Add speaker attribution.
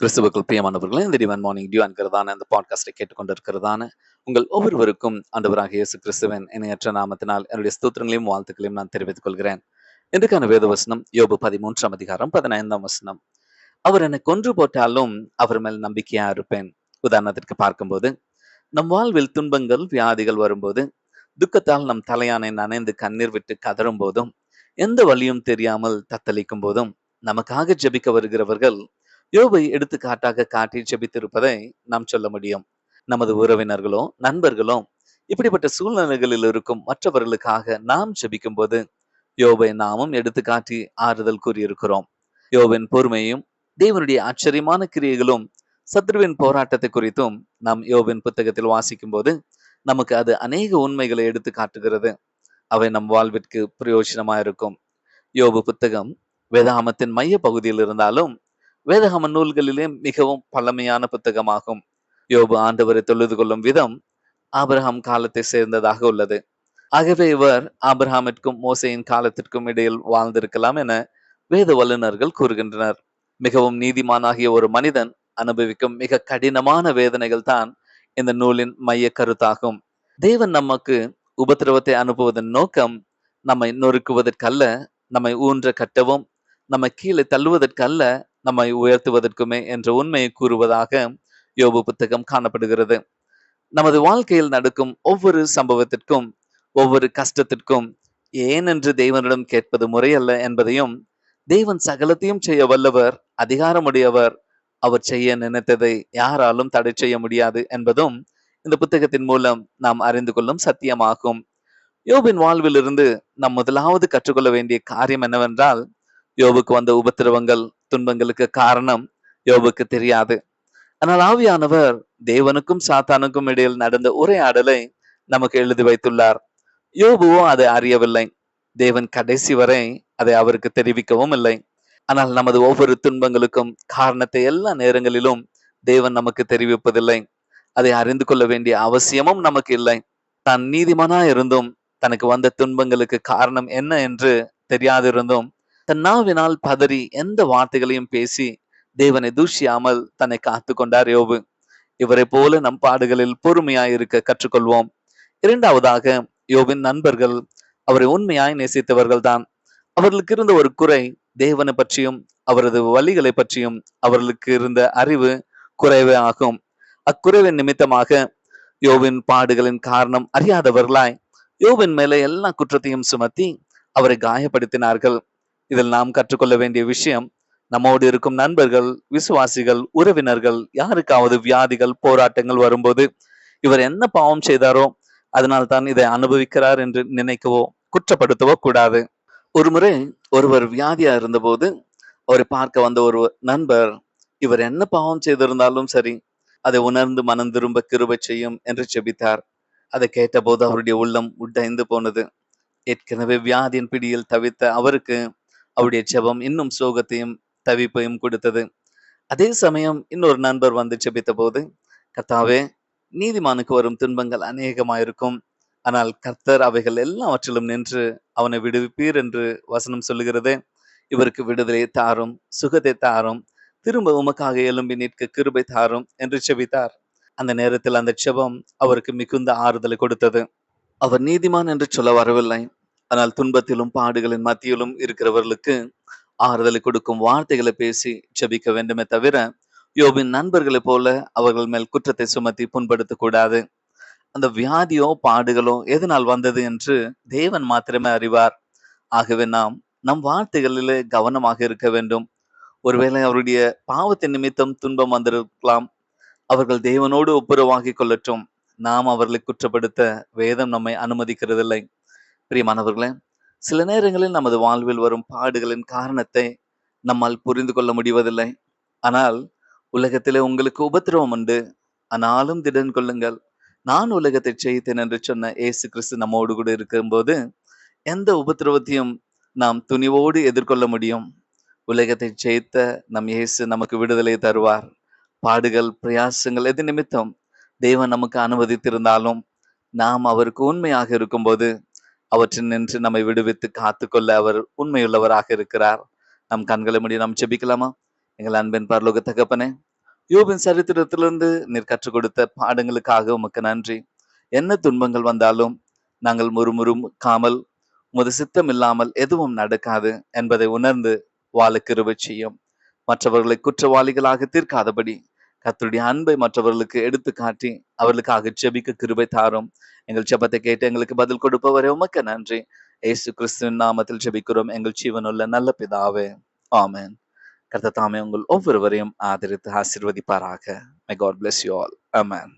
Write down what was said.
Speaker 1: கிறிஸ்துவுக்குள் பிரியமானவர்களே இந்த டிவன் மார்னிங் டியூ என்கிறதான இந்த பாட்காஸ்டை கேட்டுக்கொண்டிருக்கிறதான உங்கள் ஒவ்வொருவருக்கும் ஆண்டவராக இயேசு கிறிஸ்துவன் இணையற்ற நாமத்தினால் என்னுடைய ஸ்தூத்திரங்களையும் வாழ்த்துக்களையும் நான் தெரிவித்துக் கொள்கிறேன். இன்றைக்கான வேத வசனம் யோபு பதிமூன்றாம் அதிகாரம் பதினைந்தாம் வசனம். அவர் என்னை கொன்று போட்டாலும் அவர் மேல் நம்பிக்கையா இருப்பேன். உதாரணத்திற்கு பார்க்கும்போது நம் வாழ்வில் துன்பங்கள் வியாதிகள் வரும்போது துக்கத்தால் நம் தலையானை நனைந்து கண்ணீர் விட்டு கதறும் போதும் எந்த வழியும் தெரியாமல் தத்தளிக்கும் போதும் நமக்காக ஜபிக்க வருகிறவர்கள் யோபை எடுத்துக்காட்டாக காட்டி ஜெபித்திருப்பதை நாம் சொல்ல முடியும். நமது உறவினர்களோ நண்பர்களோ இப்படிப்பட்ட சூழ்நிலைகளில் இருக்கும் மற்றவர்களுக்காக நாம் ஜெபிக்கும் போது யோபை நாமும் எடுத்துக்காட்டி ஆறுதல் கூறியிருக்கிறோம். யோபின் பொறுமையும் தேவனுடைய ஆச்சரியமான கிரியைகளும் சத்ருவின் போராட்டத்தை குறித்தும் நாம் யோபின் புத்தகத்தில் வாசிக்கும் போது நமக்கு அது அநேக உண்மைகளை எடுத்து காட்டுகிறது அவை நம் வாழ்விற்கு பிரயோஜனமா இருக்கும் யோபு புத்தகம் வேதாமத்தின் மைய பகுதியில் இருந்தாலும் வேதகம நூல்களிலே மிகவும் பழமையான புத்தகமாகும். யோபு ஆண்டவரை தொழுது கொள்ளும் விதம் ஆபிரகாம் காலத்தை சேர்ந்ததாக உள்ளது. ஆகவே இவர் ஆபிரஹாமிற்கும் மோசையின் காலத்திற்கும் இடையில் வாழ்ந்திருக்கலாம் என வேத வல்லுநர்கள் கூறுகின்றனர். மிகவும் நீதிமானாகிய ஒரு மனிதன் அனுபவிக்கும் மிக கடினமான வேதனைகள் தான் இந்த நூலின் மைய கருத்தாகும். தேவன் நமக்கு உபத்திரவத்தை அனுப்புவதன் நோக்கம் நம்மை நொறுக்குவதற்கல்ல நம்மை ஊன்ற கட்டவும் நம்மை கீழே தள்ளுவதற்கல்ல நம்மை உயர்த்துவதற்குமே என்ற உண்மையை கூறுவதாக யோபு புத்தகம் காணப்படுகிறது. நமது வாழ்க்கையில் நடக்கும் ஒவ்வொரு சம்பவத்திற்கும் ஒவ்வொரு கஷ்டத்திற்கும் ஏன் என்று தேவனிடம் கேட்பது முறையல்ல என்பதையும் தேவன் சகலத்தையும் செய்ய வல்லவர் அதிகாரமுடையவர் அவர் செய்ய நினைத்ததை யாராலும் தடை செய்ய முடியாது என்பதும் இந்த புத்தகத்தின் மூலம் நாம் அறிந்து கொள்ளும் சத்தியமாகும். யோபின் வாழ்விலிருந்து நாம் முதலாவது கற்றுக்கொள்ள வேண்டிய காரியம் என்னவென்றால் யோபுக்கு வந்த உபத்திரவங்கள் துன்பங்களுக்கு காரணம் யோபுக்கு தெரியாது. ஆனால் ஆவியானவர் தேவனுக்கும் சாத்தானுக்கும் இடையில் நடந்த உரையாடலை நமக்கு எழுதி வைத்துள்ளார். யோபுவோ அதை அறியவில்லை. தேவன் கடைசி வரை அதை அவருக்கு தெரிவிக்கவும் இல்லை. ஆனால் நமது ஒவ்வொரு துன்பங்களுக்கும் காரணத்தை எல்லா நேரங்களிலும் தேவன் நமக்கு தெரிவிப்பதில்லை. அதை அறிந்து கொள்ள வேண்டிய அவசியமும் நமக்கு இல்லை. தான் நீதிமானா இருந்தும் தனக்கு வந்த துன்பங்களுக்கு காரணம் என்ன என்று தெரியாதிருந்தும் தன் நாவினால் பதறி எந்த வார்த்தைகளையும் பேசி தேவனை தூஷியாமல் தன்னை காத்து கொண்டார் யோபு. இவரை போல நம் பாடுகளில் பொறுமையாய் இருக்க கற்றுக்கொள்வோம். இரண்டாவதாக யோபின் நண்பர்கள் அவரை உண்மையாய் நேசித்தவர்கள் தான். அவர்களுக்கு இருந்த ஒரு குறை தேவனை பற்றியும் அவரது வழிகளை பற்றியும் அவர்களுக்கு இருந்த அறிவு குறைவே ஆகும். அக்குறைவின் நிமித்தமாக யோவின் பாடுகளின் காரணம் அறியாதவர்களாய் யோவின் மேலே எல்லா குற்றத்தையும் சுமத்தி அவரை காயப்படுத்தினார்கள். இதில் நாம் கற்றுக்கொள்ள வேண்டிய விஷயம் நம்மோடு இருக்கும் நண்பர்கள் விசுவாசிகள் உறவினர்கள் யாருக்காவது வியாதிகள் போராட்டங்கள் வரும்போது இவர் என்ன பாவம் செய்தாரோ அதனால் தான் இதை அனுபவிக்கிறார் என்று நினைக்கவோ குற்றப்படுத்தவோ கூடாது. ஒரு முறை ஒருவர் வியாதியா இருந்தபோது அவரை பார்க்க வந்த ஒரு நண்பர் இவர் என்ன பாவம் செய்திருந்தாலும் சரி அதை உணர்ந்து மனம் திரும்ப கிருபை செய்யும் என்று செபித்தார். அதை கேட்டபோது அவருடைய உள்ளம் உடைந்து போனது. ஏற்கனவே வியாதியின் பிடியில் தவித்த அவருக்கு அவருடைய ஜெபம் இன்னும் சோகத்தையும் தவிப்பையும் கொடுத்தது. அதே சமயம் இன்னொரு நண்பர் வந்து ஜெபித்த போது கர்த்தாவே நீதிமானுக்கு வரும் துன்பங்கள் அநேகமாயிருக்கும். ஆனால் கர்த்தர் அவைகள் எல்லாவற்றிலும் நின்று அவனை விடுவிப்பீர் என்று வசனம் சொல்லுகிறது. இவருக்கு விடுதலை தாரும் சுகத்தை தாரும் திரும்ப உமக்காக எலும்பி நிற்க கிருபை தாரும் என்று செபித்தார். அந்த நேரத்தில் அந்த செபம் அவருக்கு மிகுந்த ஆறுதலை கொடுத்தது. அவர் நீதிமான் என்று சொல்ல வரவில்லை. ஆனால் துன்பத்திலும் பாடுகளின் மத்தியிலும் இருக்கிறவர்களுக்கு ஆறுதலை கொடுக்கும் வார்த்தைகளை பேசி ஜபிக்க வேண்டுமே தவிர யோபின் நண்பர்களைப் போல அவர்கள் மேல் குற்றத்தை சுமத்தி புண்படுத்த கூடாது. அந்த வியாதியோ பாடுகளோ எதனால் வந்தது என்று தேவன் மாத்திரமே அறிவார். ஆகவே நாம் நம் வார்த்தைகளிலே கவனமாக இருக்க வேண்டும். ஒருவேளை அவருடைய பாவத்தின் நிமித்தம் துன்பம் வந்திருக்கலாம். அவர்கள் தேவனோடு ஒப்புரவாகிக் கொள்ளட்டும். நாம் அவர்களை குற்றப்படுத்த வேதம் நம்மை அனுமதிக்கிறதில்லை. பிரியமானவர்களே சில நேரங்களில் நமது வாழ்வில் வரும் பாடுகளின் காரணத்தை நம்மால் புரிந்து கொள்ள முடிவதில்லை. ஆனால் உலகத்திலே உங்களுக்கு உபத்திரவம் உண்டு. ஆனாலும் திடன் கொள்ளுங்கள். நான் உலகத்தை செய்தேன் என்று சொன்ன ஏசு கிறிஸ்து நம்மோடு கூட இருக்கும்போது எந்த உபத்திரவத்தையும் நாம் துணிவோடு எதிர்கொள்ள முடியும். உலகத்தை ஜெயித்த நம் இயேசு நமக்கு விடுதலை தருவார். பாடுகள் பிரயாசங்கள் எது நிமித்தம் தேவன் நமக்கு அனுமதித்திருந்தாலும் நாம் அவருக்கு உண்மையாக இருக்கும்போது அவற்றில் நின்று நம்மை விடுவித்து காத்துக்கொள்ள அவர் உண்மையுள்ளவராக இருக்கிறார். நம் கண்களை முடி நாம் செபிக்கலாமா எங்கள் அன்பின் பரலோக தகப்பனே யோபின் சரித்திரத்திலிருந்து நீர் கற்றுக் கொடுத்த பாடங்களுக்காக உமக்கு நன்றி. என்ன துன்பங்கள் வந்தாலும் நாங்கள் முறுமுறுக்காமல் உமது சித்தம் இல்லாமல் எதுவும் நடக்காது என்பதை உணர்ந்து வாழ கிருவை செய்யும். மற்றவர்களை குற்றவாளிகளாக தீர்க்காதபடி கத்தருடைய அன்பை மற்றவர்களுக்கு எடுத்து காட்டி அவர்களுக்காக ஜெபிக்க கிருபை தாரும். எங்கள் ஜெபத்தை கேட்டு எங்களுக்கு பதில் கொடுப்பவரே உமக்கு நன்றி. ஏசு கிறிஸ்துவின் நாமத்தில் ஜெபிக்கிறோம். எங்கள் ஜீவனுள்ள நல்ல பிதாவே. ஆமேன். கர்த்த தாமே உங்கள் ஒவ்வொருவரையும் ஆதரித்து ஆசிர்வதிப்பாராக. My God bless you all amen